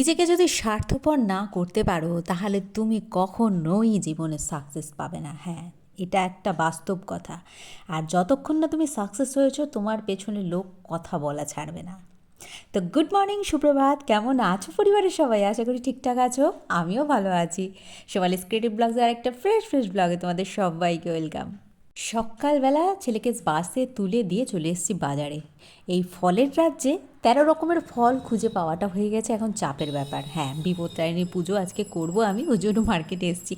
নিজেকে যদি স্বার্থপর না করতে পারো, তাহলে তুমি কখনোই জীবনে সাকসেস পাবে না। হ্যাঁ এটা একটা বাস্তব কথা। আর যতক্ষণ না তুমি সাকসেস হয়েছো, তোমার পেছনে লোক কথা বলা ছাড়বে না। তো গুড মর্নিং সুপ্রভাত। কেমন আছো পরিবারের সবাই? আশা করি ঠিকঠাক আছো। আমিও ভালো আছি। সোমালি ক্রিয়েটিভ ব্লগসে আর একটা ফ্রেশ ফ্রেশ ব্লগে তোমাদের সবাইকে ওয়েলকাম সকালবেলা ছেলেকে বাসে তুলে দিয়ে চলে এসেছি বাজারে। এই ফলের রাজ্যে তেরো রকমের ফল খুঁজে পাওয়াটা হয়ে গেছে এখন চাপের ব্যাপার। হ্যাঁ বিপত্তারিণীর পুজো আজকে করব আমি, ওই জন্য মার্কেটে এসেছি।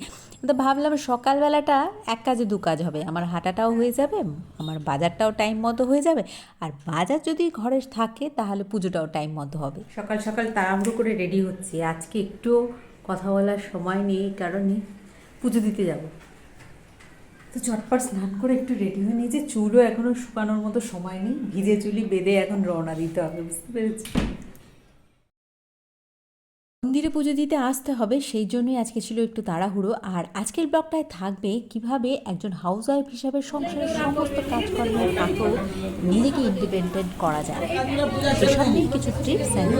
তো ভাবলাম সকালবেলাটা এক কাজে দু কাজ হবে। আমার হাঁটাটাও হয়ে যাবে, আমার বাজারটাও টাইম মতো হয়ে যাবে। আর বাজার যদি ঘরে থাকে তাহলে পুজোটাও টাইম মতো হবে। সকাল সকাল তাড়াহুড়ো করে রেডি হচ্ছে। আজকে একটু কথা বলার সময় নেই কারণে পুজো দিতে যাব। তো চটপট স্নান করে একটু রেডি হয়ে নিয়েছি। চুলও এখনও শুকানোর মতো সময় নেই। ভিজে চুলি বেঁধে এখন রওনা দিতে হবে, বুঝতে পেরেছি? মন্দিরে পুজো দিতে আসতে হবে, সেই জন্যই আজকে ছিল একটু তাড়াহুড়ো। আর আজকের ব্লগটায় থাকবে কীভাবে একজন হাউস ওয়াইফ হিসাবে সংসারের সমস্ত কাজকর্মের ফাঁকেও নিজেকে ইন্ডিপেন্ডেন্ট করা যায়। নিয়ে কিছু টিপস অ্যান্ড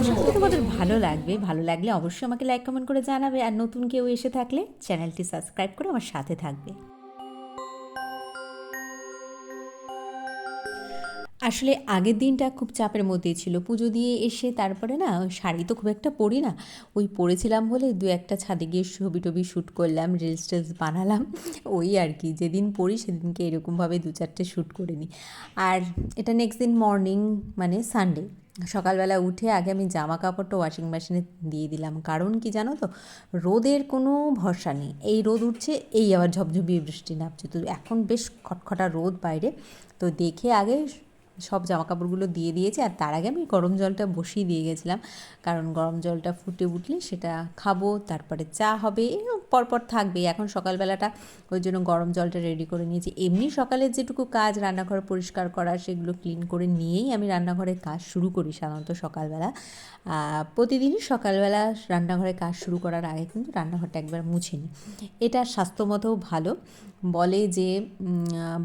আশা করি তোমাদের ভালো লাগবে। ভালো লাগলে অবশ্যই আমাকে লাইক কমেন্ট করে জানাবে। আর নতুন কেউ এসে থাকলে চ্যানেলটি সাবস্ক্রাইব করে আমার সাথে থাকবে। আসলে আগের দিনটা খুব চাপের মধ্যেই ছিল। পুজো দিয়ে এসে তারপরে না, শাড়ি তো খুব একটা পরি না। ওই পরেছিলাম বলে দু একটা ছাদে গিয়ে ছবি টবি শ্যুট করলাম, রিলস টিলস বানালাম। ওই আর কি, যেদিন পরি সেদিনকে এরকমভাবে দু চারটে শ্যুট করে নিই। আর এটা নেক্সট দিন মর্নিং মানে সানডে সকালবেলা উঠে আগে আমি জামা কাপড়টা ওয়াশিং মেশিনে দিয়ে দিলাম। কারণ কি জানো তো, রোদের কোনো ভরসা নেই। এই রোদ উঠছে, এই আবার ঝপঝপিয়ে বৃষ্টি নামছে। তো এখন বেশ খটখটা রোদ বাইরে। তো দেখে আগে সব জামা কাপড়গুলো দিয়ে দিয়েছি আর তার আগে আমি গরম জলটা বসিয়ে দিয়ে গেছিলাম। কারণ গরম জলটা ফুটে উঠলে সেটা খাব, তারপরে চা হবে পরপর থাকবে এখন সকালবেলাটা ওই জন্য গরম জলটা রেডি করে নিয়েছি। এমনি সকালের যেটুকু কাজ রান্নাঘর পরিষ্কার করা, সেগুলো ক্লিন করে নিয়েই আমি রান্নাঘরের কাজ শুরু করি সাধারণত সকালবেলা। প্রতিদিনই সকালবেলা রান্নাঘরের কাজ শুরু করার আগে কিন্তু রান্নাঘরটা একবার মুছে নিই। এটা স্বাস্থ্যমতও ভালো। বলে যে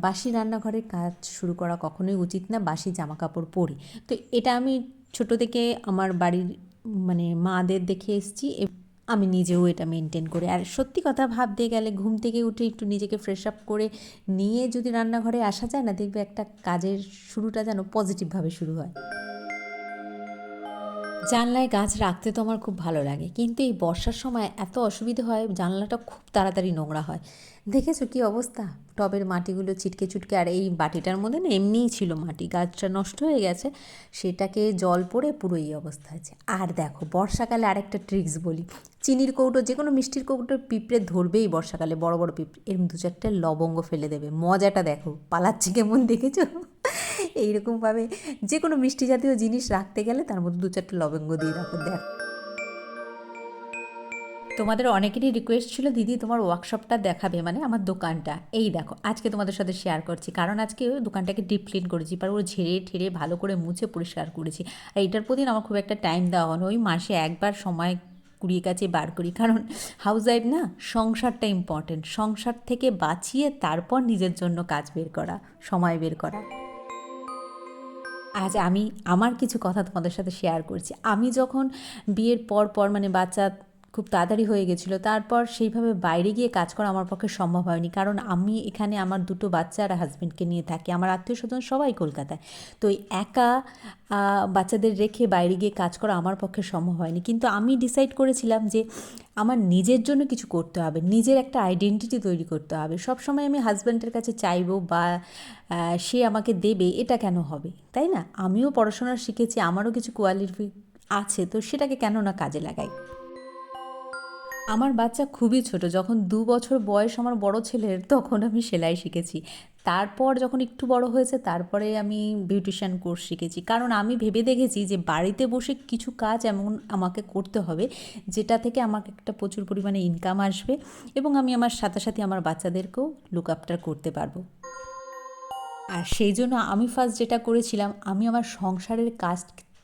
বাসি রান্নাঘরের কাজ শুরু করা কখনোই উচিত না, বাসি জামা কাপড় পরে। তো এটা আমি ছোট থেকে আমার বাড়ির মানে মাদের দেখে এসেছি। আমি নিজেও এটা মেনটেন করি। আর সত্যি কথা ভাবতে গেলে ঘুম থেকে উঠে একটু নিজেকে ফ্রেশ আপ করে নিয়ে যদি রান্নাঘরে আসা যায় না, দেখবে একটা কাজের শুরুটা যেন পজিটিভভাবে শুরু হয়। জানলায় গাছ রাখতে তো আমার খুব ভালো লাগে, কিন্তু এই বর্ষার সময় এত অসুবিধা হয়, জানলাটা খুব তাড়াতাড়ি নোংরা হয়। দেখেছ কি অবস্থা? টবের মাটিগুলো ছিটকে ছুটকে আর এই বাটিটার মধ্যে না এমনিই ছিল মাটি, গাছটা নষ্ট হয়ে গেছে, সেটাকে জল পড়ে পুরো এই অবস্থা হয়েছে। আর দেখো, বর্ষাকালে আরেকটা ট্রিক্স বলি। চিনির কৌটো, যে কোনো মিষ্টির কৌটো পিঁপড়ে ধরবেই বর্ষাকালে, বড় বড় পিঁপড়ে। এরকম দু চারটে লবঙ্গ ফেলে দেবে, মজাটা দেখো, পালাচ্ছে কেমন দেখেছ? এইরকমভাবে যে কোনো মিষ্টি জাতীয় জিনিস রাখতে গেলে তার মধ্যে দু চারটে লবঙ্গ দিয়ে রাখো, দেখ। তোমাদের অনেকেরই রিকোয়েস্ট ছিল, দিদি, তোমার ওয়ার্কশপটা দেখাবে মানে আমার দোকানটা। এই দেখো, আজকে তোমাদের সাথে শেয়ার করছি, কারণ আজকে ওই দোকানটাকে ডিপ ক্লিন করেছি পর ওর ঝেড়ে ঠেড়ে ভালো করে মুছে পরিষ্কার করেছি। আর এটার প্রতি আমার খুব একটা টাইম দেওয়া হয় ওই মাসে একবার সময় কুড়িয়ে কাছে বার করি, কারণ হাউস ওয়াইফ না, সংসারটা ইম্পর্টেন্ট সংসার থেকে বাঁচিয়ে তারপর নিজের জন্য কাজ বের করা, সময় বের করা। আজ আমি, আমার কিছু কথা তোমাদের সাথে শেয়ার করছি। আমি যখন বিয়ের পর পর মানে বাচ্চা খুব তাড়াতাড়ি হয়ে গেছিল। তারপর সেইভাবে বাইরে গিয়ে কাজ করা আমার পক্ষে সম্ভব হয়নি। কারণ আমি এখানে আমার দুটো বাচ্চা আর হাজব্যান্ডকে নিয়ে থাকি। আমার আত্মীয় স্বজন সবাই কলকাতায়। তো একা বাচ্চাদের রেখে বাইরে গিয়ে কাজ করা আমার পক্ষে সম্ভব হয়নি। কিন্তু আমি ডিসাইড করেছিলাম যে আমার নিজের জন্য কিছু করতে হবে। নিজের একটা আইডেন্টিটি তৈরি করতে হবে। সব সময় আমি হাজব্যান্ডের কাছে চাইব বা সে আমাকে দেবে, এটা কেন হবে? তাই না? আমিও পড়াশোনা শিখেছি, আমারও কিছু কোয়ালিফি আছে। তো সেটাকে কেন না কাজে লাগাই। আমার বাচ্চা খুবই ছোট, যখন দু বছর বয়স আমার বড় ছেলের, তখন আমি সেলাই শিখেছি। তারপর যখন একটু বড় হয়েছে, তারপরে আমি বিউটিশিয়ান কোর্স শিখেছি। কারণ আমি ভেবে দেখেছি যে, বাড়িতে বসে কিছু কাজ এমন আমাকে করতে হবে, যেটা থেকে আমাকে একটা প্রচুর পরিমাণে ইনকাম আসবে এবং আমি আমার সাথে সাথে আমার বাচ্চাদেরকেও লুক আপটার করতে পারব। আর সেই জন্য আমি ফার্স্ট যেটা করেছিলাম, আমি আমার সংসারের কাজ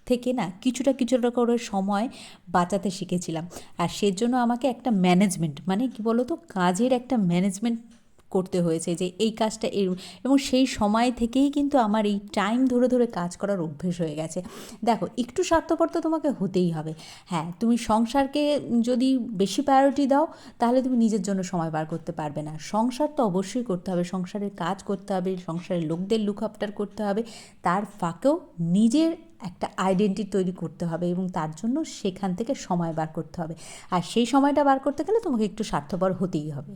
থেকে না কিছুটা কিছুটা করে সময় বাঁচাতে শিখেছিলাম। আর সেজন্য আমাকে একটা ম্যানেজমেন্ট মানে কি বলো তো কাজের একটা ম্যানেজমেন্ট করতে হয়েছে যে এই কাজটা এর এবং সেই সময় থেকেই কিন্তু আমার এই টাইম ধরে ধরে কাজ করার অভ্যেস হয়ে গেছে। দেখো, একটু স্বার্থপর তো তোমাকে হতেই হবে। হ্যাঁ তুমি সংসারকে যদি বেশি প্রায়োরিটি দাও, তাহলে তুমি নিজের জন্য সময় বার করতে পারবে না। সংসার তো অবশ্যই করতে হবে। সংসারের কাজ করতে হবে, সংসারের লোকদের লুক আফটার করতে হবে। তার ফাঁকেও নিজের একটা আইডেন্টি তৈরি করতে হবে এবং তার জন্য সেখান থেকে সময় বার করতে হবে। আর সেই সময়টা বার করতে গেলে তোমাকে একটু স্বার্থপর হতেই হবে।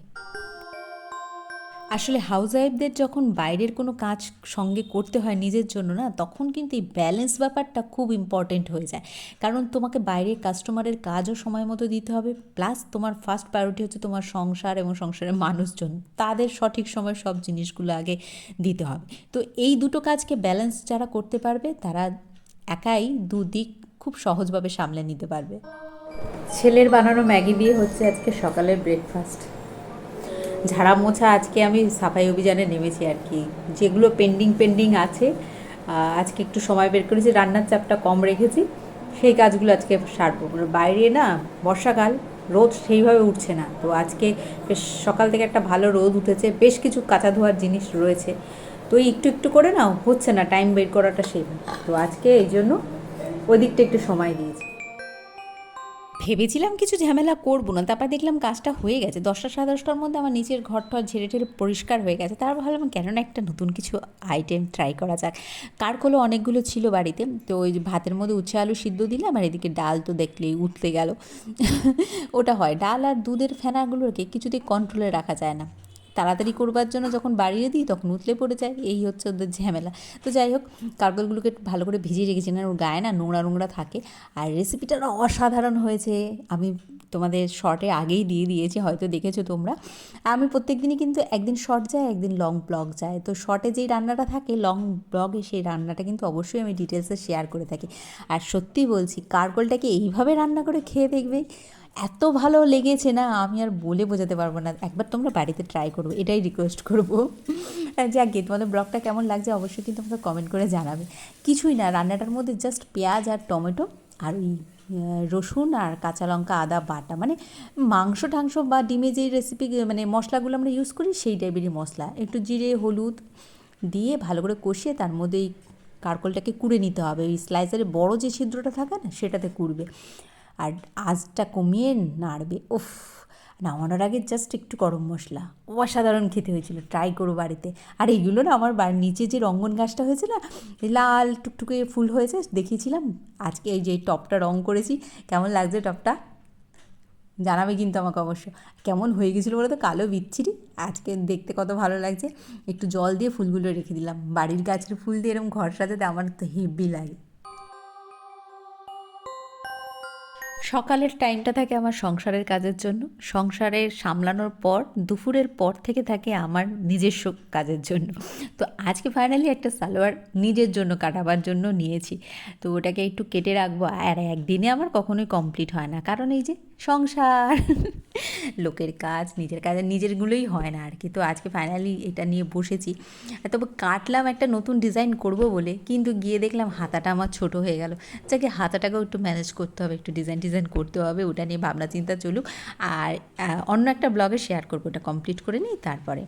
আসলে হাউস ওয়াইফদের যখন বাইরের কোনো কাজ সঙ্গে করতে হয় নিজের জন্য না, তখন কিন্তু এই ব্যালেন্স ব্যাপারটা খুব ইম্পর্টেন্ট হয়ে যায়। কারণ তোমাকে বাইরের কাস্টমারের কাজও সময় মতো দিতে হবে প্লাস তোমার ফার্স্ট প্রায়োরিটি হচ্ছে তোমার সংসার এবং সংসারের মানুষজন। তাদের সঠিক সময় সব জিনিসগুলো আগে দিতে হবে। তো এই দুটো কাজকে ব্যালেন্স যারা করতে পারবে, তারা একাই দুদিক খুব সহজভাবে সামলে নিতে পারবে। ছেলের বানানো ম্যাগি দিয়ে হচ্ছে আজকে সকালের ব্রেকফাস্ট ঝাড়া মোছা আজকে আমি সাফাই অভিযানে নেমেছি আর কি। যেগুলো পেন্ডিং পেন্ডিং আছে আজকে একটু সময় বের করেছি, রান্নার চাপটা কম রেখেছি, সেই কাজগুলো আজকে সারবো। মানে বাইরে না, বর্ষাকাল, রোদ সেইভাবে উঠছে না। তো আজকে বেশ সকাল থেকে একটা ভালো রোদ উঠেছে, বেশ কিছু কাঁচা ধোয়ার জিনিস রয়েছে। তো একটু একটু করে না, হচ্ছে না টাইম বের করাটা সেই তো আজকে এই জন্য ওই দিকটা একটু সময় দিয়েছি। ভেবেছিলাম কিছু ঝামেলা করব না, তারপর দেখলাম কাজটা হয়ে গেছে। দশটা সাড়ে দশটার মধ্যে আমার নিচের ঘরটা ঝেড়ে ঠেড়ে পরিষ্কার হয়ে গেছে। তারপর ভাবলাম কেন না একটা নতুন কিছু আইটেম ট্রাই করা যাক। কারকোলো অনেকগুলো ছিল বাড়িতে, তো ওই ভাতের মধ্যে উচ্ছে আলু সিদ্ধ দিলাম আর এদিকে ডাল তো দেখলেই উঠতে গেল। ওটা হয়, ডাল আর দুধের ফেনাগুলোকে কিছুতেই কন্ট্রোলে রাখা যায় না। তাড়াতাড়ি করবার জন্য যখন বাড়িয়ে দিই, তখন উতলে পড়ে যায়। এই হচ্ছে ওদের ঝামেলা। তো যাই হোক, কারগলগুলোকে ভালো করে ভিজিয়ে রেখেছি না, ওর গায়ে না নোংরা নোংরা থাকে। আর রেসিপিটা অসাধারণ হয়েছে। আমি তোমাদের শর্টে আগেই দিয়ে দিয়েছি, হয়তো দেখেছ তোমরা। আমি প্রত্যেক দিনই কিন্তু একদিন শর্ট যায়, একদিন লং ব্লগ যায়। তো শর্টে যেই রান্নাটা থাকে লং ব্লগে সেই রান্নাটা কিন্তু অবশ্যই আমি ডিটেলসে শেয়ার করে থাকি। আর সত্যি বলছি কারকলটাকে এইভাবে রান্না করে খেয়ে দেখবে এত ভালো লেগেছে না, আমি আর বলে বোঝাতে পারব না। একবার তোমরা বাড়িতে ট্রাই করব, এটাই রিকোয়েস্ট করব। যাক তোমাদের ব্লগটা কেমন লাগছে অবশ্যই কিন্তু আমাকে কমেন্ট করে জানাবে। কিছুই না, রান্নাটার মধ্যে জাস্ট পেঁয়াজ আর টমেটো আর ওই রসুন আর কাঁচা লঙ্কা, আদা, বাটা। মানে মাংস টাংস বা ডিমে যেই রেসিপি মানে মশলাগুলো আমরা ইউজ করি, সেই টাইপেরই মশলা। একটু জিরে, হলুদ দিয়ে ভালো করে কষিয়ে তার মধ্যে এই কারকলটাকে কুড়ে নিতে হবে। ওই স্লাইসারের বড় যে ছিদ্রটা থাকে না, সেটাতে কুড়বে। আর আঁচটা কমিয়ে নাড়বে, উফ, নামানোর আগে জাস্ট একটু গরম মশলা। অসাধারণ খেতে হয়েছিল ট্রাই করো বাড়িতে। আর এইগুলো না আমার বাড়ির নিচে যে রঙ্গন গাছটা হয়েছে না, লাল টুকটুকে ফুল হয়েছে, দেখিয়েছিলাম। আজকে এই যে টপটা রং করেছি, কেমন লাগছে টপটা? জানাবে কিন্তু আমাকে অবশ্য। কেমন হয়ে গেছিল বলে তো, কালো বিচ্ছিরি, আজকে দেখতে কত ভালো লাগছে। একটু জল দিয়ে ফুলগুলো রেখে দিলাম। বাড়ির গাছের ফুল দিয়ে এরকম ঘর সাজাতে আমার তো হেভি লাগে। সকালের টাইমটা থাকে আমার সংসারের কাজের জন্য। সংসারে সামলানোর পর, দুপুরের পর থেকে থাকে আমার নিজস্ব কাজের জন্য। তো আজকে ফাইনালি একটা সালোয়ার নিজের জন্য কাটাবার জন্য নিয়েছি। তো ওটাকে একটু কেটে রাখব। আর একদিনে আমার কখনোই কমপ্লিট হয় না। কারণ এই যে সংসার, লোকের কাজ, নিজের কাজ নিজেরগুলোই হয় না আর কি তো আজকে ফাইনালি এটা নিয়ে বসেছি। তবে কাটলাম একটা নতুন ডিজাইন করব বলে। কিন্তু গিয়ে দেখলাম হাতাটা আমার ছোট হয়ে গেল। যাকে, হাতাটাকেও একটু ম্যানেজ করতে হবে, একটু ডিজাইন ডিজাইন করতে হবে, ওটা নিয়ে ভাবনা চিন্তা চলুক। আর অন্য একটা ব্লগে শেয়ার করব, ওটা কমপ্লিট করে নিই, তারপরে।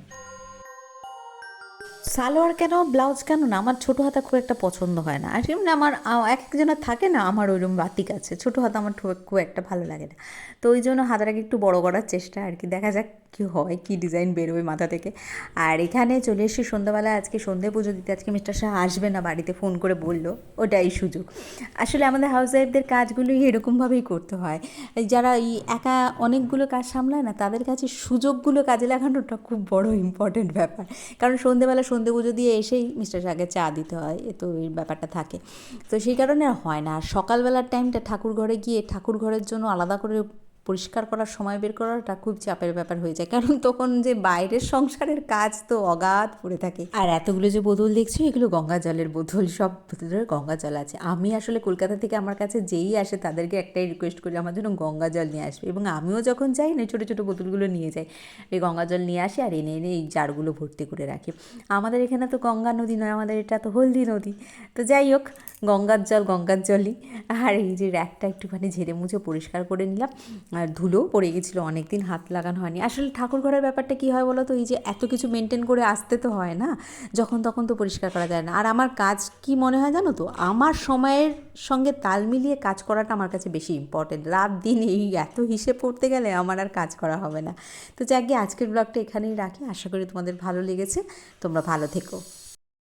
সালোয়ার কেন, ব্লাউজ কেন না? আমার ছোটো হাতা খুব একটা পছন্দ হয় না। আর এমনি আমার এক একজনের থাকে না, আমার ওইরকম বাতিক আছে। ছোটো হাতা আমার খুব একটা ভালো লাগে না। তো ওই জন্য হাতাটাকে একটু বড় করার চেষ্টা আর কি। দেখা যাক কী হয়, কী ডিজাইন বেরোবে মাথা থেকে। আর এখানে চলে এসেছি সন্ধ্যাবেলা, আজকে সন্ধে পুজো দিতে। আজকে মিস্টার শাহ আসবে না বাড়িতে, ফোন করে বলল। ওটাই সুযোগ। আসলে আমাদের হাউস ওয়াইফদের কাজগুলোই এরকমভাবেই করতে হয়। যারা এই একা অনেকগুলো কাজ সামলায় না, তাদের কাছে সুযোগগুলো কাজে লাগানোটা খুব বড় ইম্পর্টেন্ট ব্যাপার। কারণ সন্ধেবেলা সন্ধে পুজো দিয়ে এসেই মিস্টার শাহকে চা দিতে হয়, এ তো এই ব্যাপারটা থাকে। তো সেই কারণে হয় না। আর সকালবেলার টাইমটা ঠাকুর ঘরে গিয়ে ঠাকুর ঘরের জন্য আলাদা করে পরিষ্কার করার সময় বের করাটা খুব চাপের ব্যাপার হয়ে যায়। কারণ তখন যে বাইরের সংসারের কাজ তো অগাধ পড়ে থাকে। আর এতগুলো যে বোতল দেখছি, এগুলো গঙ্গা জলের বোতল, সব বোতলের গঙ্গা জল আছে। আমি আসলে কলকাতা থেকে আমার কাছে যেই আসে তাদেরকে একটাই রিকোয়েস্ট করি, আমার জন্য গঙ্গা জল নিয়ে আসবে। এবং আমিও যখন যাই না ছোটো ছোটো বোতলগুলো নিয়ে যাই, এই গঙ্গা জল নিয়ে আসি আর এনে এনে এই জারগুলো ভর্তি করে রাখি। আমাদের এখানে তো গঙ্গা নদী নয়, আমাদের এটা তো হলদি নদী। তো যাই হোক, গঙ্গার জল গঙ্গার জলই। আর এই যে র্যাকটা একটুখানি ঝেড়ে মুছে পরিষ্কার করে নিলাম। আর ধুলো পড়ে গেছিল অনেক দিন হাত লাগানো হয়নি। আসলে ঠাকুর ঘরের ব্যাপারটা কী হয় বলো তো এই যে এত কিছু মেনটেন করে আসতে তো হয় না, যখন তখন তো পরিষ্কার করা যায় না। আর আমার কাজ কি মনে হয় জানো তো? আমার সময়ের সঙ্গে তাল মিলিয়ে কাজ করাটা আমার কাছে বেশি ইম্পর্টেন্ট রাত দিন এই এত হিসেব করতে গেলে আমার আর কাজ করা হবে না। তো যাকে আজকের ব্লগটা এখানেই রাখি। আশা করি তোমাদের ভালো লেগেছে। তোমরা ভালো থেকো।